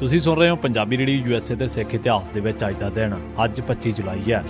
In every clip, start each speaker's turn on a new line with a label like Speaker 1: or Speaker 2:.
Speaker 1: ਤੁਸੀਂ ਸੁਣ ਰਹੇ ਹੋ ਪੰਜਾਬੀ ਰੇਡੀਓ ਯੂਐਸਏ ਦੇ ਸਿੱਖ ਇਤਿਹਾਸ ਦੇ ਵਿੱਚ ਅੱਜ ਦਾ ਦਿਨ, ਅੱਜ 25 ਜੁਲਾਈ ਹੈ।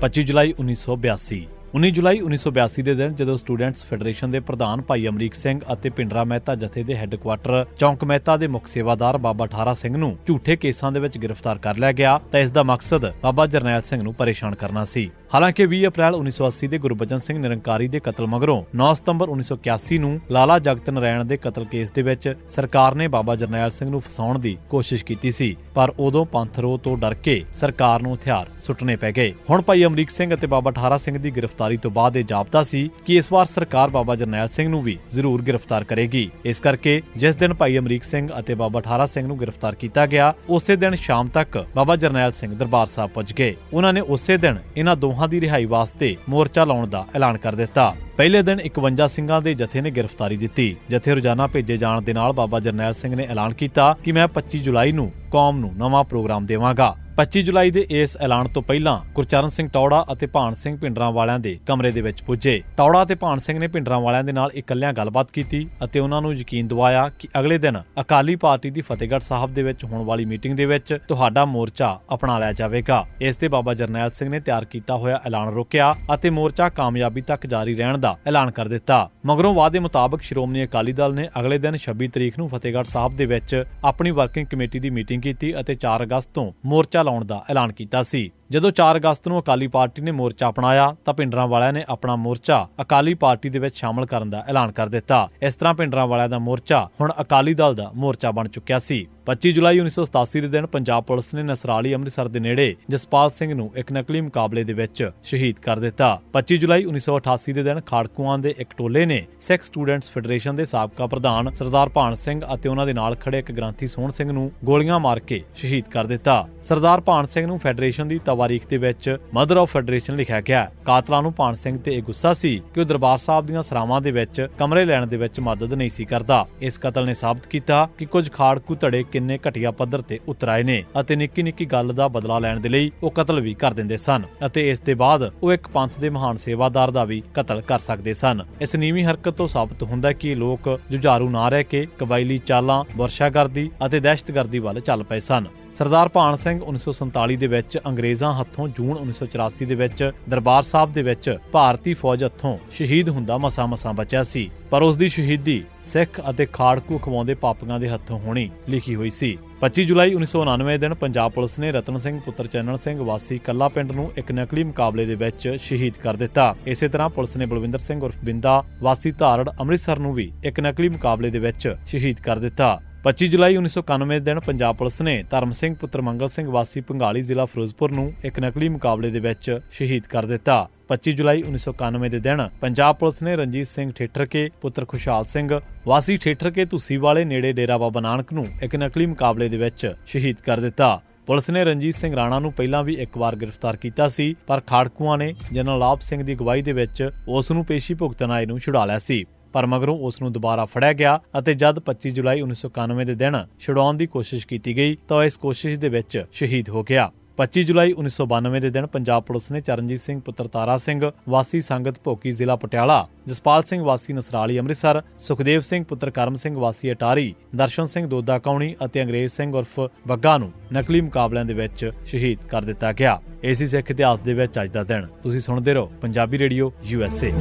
Speaker 1: 25 ਜੁਲਾਈ 1982 19 ਜੁਲਾਈ 1982 ਦੇ ਦਿਨ ਜਦੋਂ ਸਟੂਡੈਂਟਸ ਫੈਡਰੇਸ਼ਨ ਦੇ ਪ੍ਰਧਾਨ ਭਾਈ ਅਮਰੀਕ ਸਿੰਘ ਅਤੇ ਪਿੰਡਰਾ ਮਹਿਤਾ ਜਥੇ ਦੇ ਹੈੱਡਕੁਆਟਰ ਚੌਂਕ ਮਹਿਤਾ ਦੇ ਮੁੱਖ ਸੇਵਾਦਾਰ ਬਾਬਾ ਠਾਰਾ ਸਿੰਘ ਨੂੰ ਝੂਠੇ ਕੇਸਾਂ ਦੇ ਵਿੱਚ ਗ੍ਰਿਫਤਾਰ ਕਰ ਲਿਆ ਗਿਆ ਤਾਂ ਇਸ ਦਾ ਮਕਸਦ ਬਾਬਾ ਜਰਨੈਲ ਸਿੰਘ ਨੂੰ ਪਰੇਸ਼ਾਨ ਕਰਨਾ ਸੀ। ਹਾਲਾਂਕਿ 20 ਅਪ੍ਰੈਲ 1980 ਦੇ ਗੁਰਬਚਨ ਸਿੰਘ ਨਿਰੰਕਾਰੀ ਦੇ ਕਤਲ ਮਗਰੋਂ 9 ਸਤੰਬਰ 1981 ਨੂੰ ਲਾਲਾ ਜਗਤ ਨਰਾਇਣ ਦੇ ਕਤਲ ਕੇਸ ਦੇ ਵਿੱਚ ਸਰਕਾਰ ਨੇ ਬਾਬਾ ਜਰਨੈਲ ਸਿੰਘ ਨੂੰ ਫਸਾਉਣ ਦੀ ਕੋਸ਼ਿਸ਼ ਕੀਤੀ ਸੀ, ਪਰ ਉਦੋਂ ਪੰਥਰੋ ਤੋਂ ਡਰ ਕੇ ਸਰਕਾਰ ਨੂੰ ਹਥਿਆਰ ਸੁੱਟਣੇ ਪੈ ਗਏ। ਹੁਣ ਭਾਈ ਅਮਰੀਕ ਸਿੰਘ ਅਤੇ ਬਾਬਾ ਠਾਰਾ ਸਿੰਘ ਦੀ ਗ੍ਰਿਫ਼ਤਾਰ ਤੋਂ ਬਾਅਦ ਇਹ ਜਾਪਦਾ ਸੀ ਕਿ ਇਸ ਵਾਰ ਸਰਕਾਰ ਬਾਬਾ ਜਰਨੈਲ ਸਿੰਘ ਨੂੰ ਵੀ ਜ਼ਰੂਰ ਗ੍ਰਿਫਤਾਰ ਕਰੇਗੀ। ਇਸ ਕਰਕੇ ਜਿਸ ਦਿਨ ਭਾਈ ਅਮਰੀਕ ਸਿੰਘ ਅਤੇ ਬਾਬਾ ਠਾਰਾ ਸਿੰਘ ਨੂੰ ਗ੍ਰਿਫਤਾਰ ਕੀਤਾ ਗਿਆ, ਉਸੇ ਦਿਨ ਸ਼ਾਮ ਤੱਕ ਬਾਬਾ ਜਰਨੈਲ ਸਿੰਘ ਦਰਬਾਰ ਸਾਹਿਬ ਪਹੁੰਚ ਗਏ। ਉਹਨਾਂ ਨੇ ਉਸੇ ਦਿਨ ਇਹਨਾਂ ਦੋਹਾਂ ਦੀ ਰਿਹਾਈ ਵਾਸਤੇ ਮੋਰਚਾ ਲਾਉਣ ਦਾ ਐਲਾਨ ਕਰ ਦਿੱਤਾ। ਪਹਿਲੇ ਦਿਨ 51 ਸਿੰਘਾਂ ਦੇ ਜਥੇ ਨੇ ਗ੍ਰਿਫਤਾਰੀ ਦਿੱਤੀ, ਜਥੇ ਰੋਜ਼ਾਨਾ ਭੇਜੇ ਜਾਣ ਦੇ ਨਾਲ ਬਾਬਾ ਜਰਨੈਲ ਸਿੰਘ ਨੇ ਐਲਾਨ ਕੀਤਾ ਕਿ ਮੈਂ 25 ਜੁਲਾਈ ਨੂੰ ਕੌਮ ਨੂੰ ਨਵਾਂ ਪ੍ਰੋਗਰਾਮ ਦੇਵਾਂਗਾ। 25 ਜੁਲਾਈ ਦੇ ਇਸ ਐਲਾਨ ਤੋਂ ਪਹਿਲਾਂ ਗੁਰਚਰਨ ਸਿੰਘ ਟੌੜਾ ਅਤੇ ਭਾਨ ਸਿੰਘ ਪਿੰਡਰਾਂ ਵਾਲਿਆਂ ਦੇ ਕਮਰੇ ਦੇ ਵਿੱਚ ਪੁੱਜੇ। ਟੌੜਾ ਅਤੇ ਭਾਨ ਸਿੰਘ ਨੇ ਪਿੰਡਰਾਂ ਵਾਲਿਆਂ ਦੇ ਨਾਲ ਇਕੱਲਿਆਂ ਗੱਲਬਾਤ ਕੀਤੀ ਅਤੇ ਉਹਨਾਂ ਨੂੰ ਯਕੀਨ ਦਿਵਾਇਆ ਕਿ ਅਗਲੇ ਦਿਨ ਅਕਾਲੀ ਪਾਰਟੀ ਦੀ ਫਤਿਹਗੜ੍ਹ ਸਾਹਿਬ ਦੇ ਵਿੱਚ ਹੋਣ ਵਾਲੀ ਮੀਟਿੰਗ ਦੇ ਵਿੱਚ ਤੁਹਾਡਾ ਮੋਰਚਾ ਅਪਣਾ ਲਿਆ ਜਾਵੇਗਾ। ਇਸ ਤੇ ਬਾਬਾ ਜਰਨੈਲ ਸਿੰਘ ਨੇ ਤਿਆਰ ਕੀਤਾ ਹੋਇਆ ਐਲਾਨ ਰੋਕਿਆ ਅਤੇ ਮੋਰਚਾ ਕਾਮਯਾਬੀ ਤੱਕ ਜਾਰੀ ਰਹਿਣ ਦਾ ਐਲਾਨ ਕਰ ਦਿੱਤਾ। ਮਗਰੋਂ ਵਾਅਦੇ ਮੁਤਾਬਕ ਸ਼੍ਰੋਮਣੀ ਅਕਾਲੀ ਦਲ ਨੇ ਅਗਲੇ ਦਿਨ 26 ਤਰੀਕ ਨੂੰ ਫਤਿਹਗੜ੍ਹ ਸਾਹਿਬ ਦੇ ਵਿੱਚ ਆਪਣੀ ਵਰਕਿੰਗ ਕਮੇਟੀ ਦੀ ਮੀਟਿੰਗ ਕੀਤੀ ਅਤੇ 4 ਅਗਸਤ ਤੋਂ ਮੋਰਚਾ ਲਾਉਣ ਦਾ ਐਲਾਨ ਕੀਤਾ ਸੀ। ਜਦੋਂ 4 ਅਗਸਤ ਨੂੰ ਅਕਾਲੀ ਪਾਰਟੀ ਨੇ ਮੋਰਚਾ ਅਪਣਾਇਆ, ਤਾਂ ਪਿੰਡਰਾਂ ਵਾਲਿਆਂ ਨੇ ਆਪਣਾ ਮੋਰਚਾ ਅਕਾਲੀ ਪਾਰਟੀ ਦੇ ਵਿੱਚ ਸ਼ਾਮਲ ਕਰਨ ਦਾ ਐਲਾਨ ਕਰ ਦਿੱਤਾ। ਇਸ ਤਰ੍ਹਾਂ ਪਿੰਡਰਾਂ ਵਾਲਿਆਂ ਦਾ ਮੋਰਚਾ ਹੁਣ ਅਕਾਲੀ ਦਲ ਦਾ ਮੋਰਚਾ ਬਣ ਚੁੱਕਿਆ ਸੀ। 25 ਜੁਲਾਈ 1987 ਦੇ ਦਿਨ ਪੰਜਾਬ ਪੁਲਿਸ ਨੇ ਨਸਰਾਲੀ ਅੰਮ੍ਰਿਤਸਰ ਦੇ ਨੇੜੇ ਜਸਪਾਲ ਸਿੰਘ ਨੂੰ ਇੱਕ ਨਕਲੀ ਮੁਕਾਬਲੇ ਦੇ ਵਿੱਚ ਸ਼ਹੀਦ ਕਰ ਦਿੱਤਾ। 25 ਜੁਲਾਈ 1988 ਦੇ ਦਿਨ ਖਾੜਕੂਆਂ ਦੇ ਇੱਕ ਟੋਲੇ ਨੇ ਸਿੱਖ ਸਟੂਡੈਂਟਸ ਫੈਡਰੇਸ਼ਨ ਦੇ ਸਾਬਕਾ ਪ੍ਰਧਾਨ ਸਰਦਾਰ ਭਾਨ ਸਿੰਘ ਅਤੇ ਉਹਨਾਂ ਦੇ ਨਾਲ ਖੜੇ ਇੱਕ ਗ੍ਰੰਥੀ ਸੋਹਣ ਸਿੰਘ ਨੂੰ ਗੋਲੀਆਂ ਮਾਰ ਕੇ ਸ਼ਹੀਦ ਕਰ ਦਿੱਤਾ। ਸਰਦਾਰ ਭਾਨ ਸਿੰਘ ਨੂੰ ਫੈਡਰੇਸ਼ਨ ਦੀ ਤਵਾਰੀਖ ਦੇ ਵਿੱਚ ਮਦਰ ਆਫ ਫੈਡਰੇਸ਼ਨ ਲਿਖਿਆ ਗਿਆ ਕਾਤਲਾਂ ਨੂੰ ਭਾਨ ਸਿੰਘ ਤੇ ਇਹ ਗੁੱਸਾ ਸੀ ਕਿ ਉਹ ਦਰਬਾਰ ਸਾਹਿਬ ਦੀਆਂ ਸਰਾਵਾਂ ਦੇ ਵਿੱਚ ਕਮਰੇ ਲੈਣ ਦੇ ਵਿੱਚ ਮਦਦ ਨਹੀਂ ਸੀ ਕਰਦਾ। ਇਸ ਕਤਲ ਨੇ ਸਾਬਤ ਕੀਤਾ ਕਿ ਕੁਝ ਖਾੜਕੂ ਧੜੇ ਕਿੰਨੇ ਘਟੀਆ ਪੱਧਰ ਤੇ ਉਤਰ ਆਏ ਨੇ ਅਤੇ ਨਿੱਕੀ ਨਿੱਕੀ ਗੱਲ ਦਾ ਬਦਲਾ ਲੈਣ ਦੇ ਲਈ ਉਹ ਕਤਲ ਵੀ ਕਰ ਦਿੰਦੇ ਸਨ ਅਤੇ ਇਸ ਦੇ ਬਾਅਦ ਉਹ ਇੱਕ ਪੰਥ ਦੇ ਮਹਾਨ ਸੇਵਾਦਾਰ ਦਾ ਵੀ ਕਤਲ ਕਰ ਸਕਦੇ ਸਨ। ਇਸ ਨੀਵੀਂ ਹਰਕਤ ਤੋਂ ਸਾਬਤ ਹੁੰਦਾ ਕਿ ਲੋਕ ਜੁਝਾਰੂ ਨਾ ਰਹਿ ਕੇ ਕਬਾਇਲੀ ਚਾਲਾਂ, ਵਰਸ਼ਾਗਰਦੀ ਅਤੇ ਦਹਿਸ਼ਤਗਰਦੀ ਵੱਲ ਚੱਲ ਪਏ ਸਨ। ਸਰਦਾਰ ਭਾਨ ਸਿੰਘ 1947 ਦੇ ਵਿੱਚ ਅੰਗਰੇਜ਼ਾਂ ਹੱਥੋਂ ਜੂਨ 1984 ਦੇ ਵਿੱਚ ਦਰਬਾਰ ਸਾਹਿਬ ਦੇ ਵਿੱਚ ਭਾਰਤੀ ਫੌਜ ਹੱਥੋਂ ਸ਼ਹੀਦ ਹੁੰਦਾ ਮਸਾ-ਮਸਾ ਬਚਿਆ ਸੀ, ਪਰ ਉਸ ਦੀ ਸ਼ਹੀਦੀ ਸਿੱਖ ਅਤੇ ਖਾੜਕੂ ਖਵਾਉਂਦੇ ਪਾਪੀਆਂ ਦੇ ਹੱਥੋਂ ਹੋਣੀ ਲਿਖੀ ਹੋਈ ਸੀ। 25 ਜੁਲਾਈ 1999 ਦਿਨ ਪੰਜਾਬ ਪੁਲਿਸ ਨੇ ਰਤਨ ਸਿੰਘ ਪੁੱਤਰ ਚੰਨਣ ਸਿੰਘ ਵਾਸੀ ਕੱਲਾ ਪਿੰਡ ਨੂੰ ਇੱਕ ਨਕਲੀ ਮੁਕਾਬਲੇ ਦੇ ਵਿੱਚ ਸ਼ਹੀਦ ਕਰ ਦਿੱਤਾ। ਇਸੇ ਤਰ੍ਹਾਂ ਪੁਲਿਸ ਨੇ ਬਲਵਿੰਦਰ ਸਿੰਘ ਉਰਫ ਬਿੰਦਾ, ਵਾਸੀ ਧਾਰੜ ਅੰਮ੍ਰਿਤਸਰ ਨੂੰ ਵੀ ਇੱਕ ਨਕਲੀ ਮੁਕਾਬਲੇ ਦੇ ਵਿੱਚ ਸ਼ਹੀਦ ਕਰ ਦਿੱਤਾ। 25 ਜੁਲਾਈ 1991 ਦਿਨ ਪੰਜਾਬ ਪੁਲਿਸ ਨੇ ਧਰਮ ਸਿੰਘ ਪੁੱਤਰ ਮੰਗਲ ਸਿੰਘ ਵਾਸੀ ਪੰਗਾਲੀ ਜ਼ਿਲ੍ਹਾ ਫਿਰੋਜ਼ਪੁਰ ਨੂੰ ਇੱਕ ਨਕਲੀ ਮੁਕਾਬਲੇ ਦੇ ਵਿੱਚ ਸ਼ਹੀਦ ਕਰ ਦਿੱਤਾ। 25 ਜੁਲਾਈ 1991 ਦੇ ਦਿਨ ਪੰਜਾਬ ਪੁਲਿਸ ਨੇ ਰਣਜੀਤ ਸਿੰਘ ਠੇਠਰਕੇ, ਪੁੱਤਰ ਖੁਸ਼ਹਾਲ ਸਿੰਘ, ਵਾਸੀ ਠੇਠਰਕੇ ਧੁੱਸੀ ਵਾਲੇ ਨੇੜੇ ਡੇਰਾ ਬਾਬਾ ਨਾਨਕ ਨੂੰ ਇੱਕ ਨਕਲੀ ਮੁਕਾਬਲੇ ਦੇ ਵਿੱਚ ਸ਼ਹੀਦ ਕਰ ਦਿੱਤਾ। ਪੁਲਿਸ ਨੇ ਰਣਜੀਤ ਸਿੰਘ ਰਾਣਾ ਨੂੰ ਪਹਿਲਾਂ ਵੀ ਇੱਕ ਵਾਰ ਗ੍ਰਿਫਤਾਰ ਕੀਤਾ ਸੀ, ਪਰ ਖਾੜਕੂਆਂ ਨੇ ਜਨਰਲ ਲਾਭ ਸਿੰਘ ਦੀ ਅਗਵਾਈ ਦੇ ਵਿੱਚ ਉਸ ਨੂੰ ਪੇਸ਼ੀ ਭੁਗਤਣ ਆਏ ਨੂੰ ਛੁਡਾ ਲਿਆ ਸੀ। ਪਰ ਮਗਰੋਂ ਉਸ ਨੂੰ ਦੁਬਾਰਾ ਫੜਿਆ ਗਿਆ ਅਤੇ ਜਦ 25 ਜੁਲਾਈ 1991 ਦੇ ਦਿਨ ਛੁਡਾਉਣ ਦੀ ਕੋਸ਼ਿਸ਼ ਕੀਤੀ ਗਈ, ਤਾਂ ਇਸ ਕੋਸ਼ਿਸ਼ ਦੇ ਵਿੱਚ ਸ਼ਹੀਦ ਹੋ ਗਿਆ। 25 ਜੁਲਾਈ 1992 ਦੇ ਦਿਨ ਪੰਜਾਬ ਪੁਲਿਸ ਨੇ ਚਰਨਜੀਤ ਸਿੰਘ, ਪੁੱਤਰ ਤਾਰਾ ਸਿੰਘ, ਵਾਸੀ ਸੰਗਤ ਭੋਕੀ ਜ਼ਿਲ੍ਹਾ ਪਟਿਆਲਾ, ਜਸਪਾਲ ਸਿੰਘ, ਵਾਸੀ ਨਸਰਾਲੀ ਅੰਮ੍ਰਿਤਸਰ, ਸੁਖਦੇਵ ਸਿੰਘ, ਪੁੱਤਰ ਕਰਮ ਸਿੰਘ, ਵਾਸੀ ਅਟਾਰੀ, ਦਰਸ਼ਨ ਸਿੰਘ ਦੋਦਾ ਕੌਣੀ ਅਤੇ ਅੰਗਰੇਜ਼ ਸਿੰਘ ਉਰਫ ਬੱਗਾ ਨੂੰ ਨਕਲੀ ਮੁਕਾਬਲਿਆਂ ਦੇ ਵਿੱਚ ਸ਼ਹੀਦ ਕਰ ਦਿੱਤਾ ਗਿਆ। ਏਸੀ ਸਿੱਖ ਇਤਿਹਾਸ ਦੇ ਵਿੱਚ ਅੱਜ ਦਾ ਦਿਨ। ਤੁਸੀਂ ਸੁਣਦੇ ਰਹੋ ਪੰਜਾਬੀ ਰੇਡੀਓ ਯੂਐਸਏ